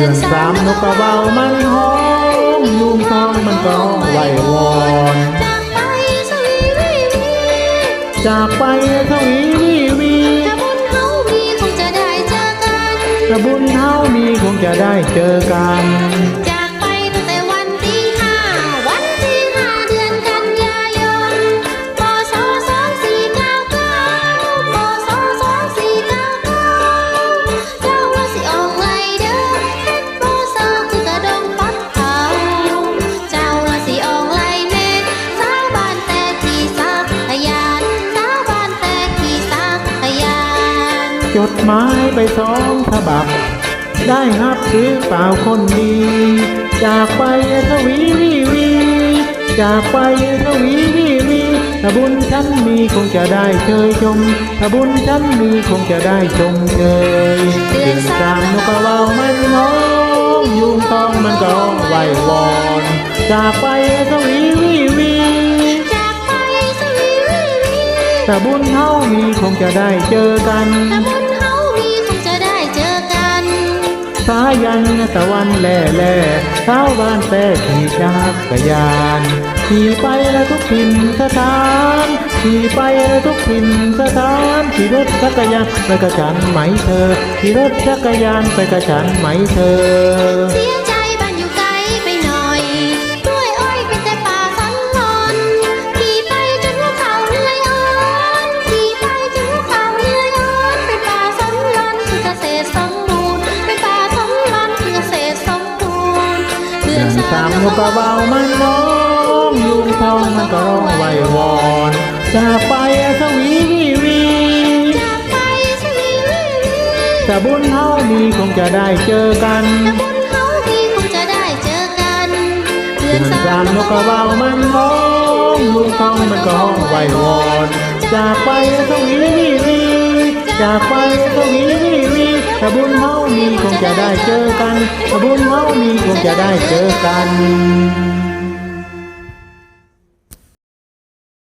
ดือนสามนกกระเบามันห้องยุงทองมันก็ไหววอนจากไปสวีวีจากไปทวีวีวีถ้าบุญเท่ามีคงจะได้เจอกัน จดหมายไปสองฉบับ ได้รับหรือเปล่าคนดี จากไปทวีวีวี จากไปทวีวีวีถ้าบุญฉันมีคงจะได้เชยชมถ้าบุญฉันมีคงจะได้ชมเชยเดือนสามนกกระเบามันร้องยุงทองมันก็ร้องไหววอน จากไปทวีวีวีจากไปสวีวีวีถ้าบุญเฮามีคงจะได้เจอกันถ้าบุญ สายันตะวันแล่แล่เท้าบ้านแต่ขี่จักรยานขี่ไปแล้วทุกถิ่นสถานขี่ไปแล้วทุกถิ่นสถานขี่รถจักรยานไปกระฉันไหมเธอขี่รถจักรยานไปกระฉันไหมเธอ เดือนสามนกกระเบามันร้องยุงทองมันก็ร้องไหววอนจากไปสวีวีวีจากไปสวีวีวีแต่บุญเฮามีคงจะได้เจอกันถ้าบุญเฮามีคงจะได้เจอกันเดืเดืออนนสามนกกระเบามันร้องลุงทองมันก็ร้องไหววอนจากไปสวีวีวีจากไปสวีวี จะได้เจอกันบุญเฮามีคงจะได้เจอกัน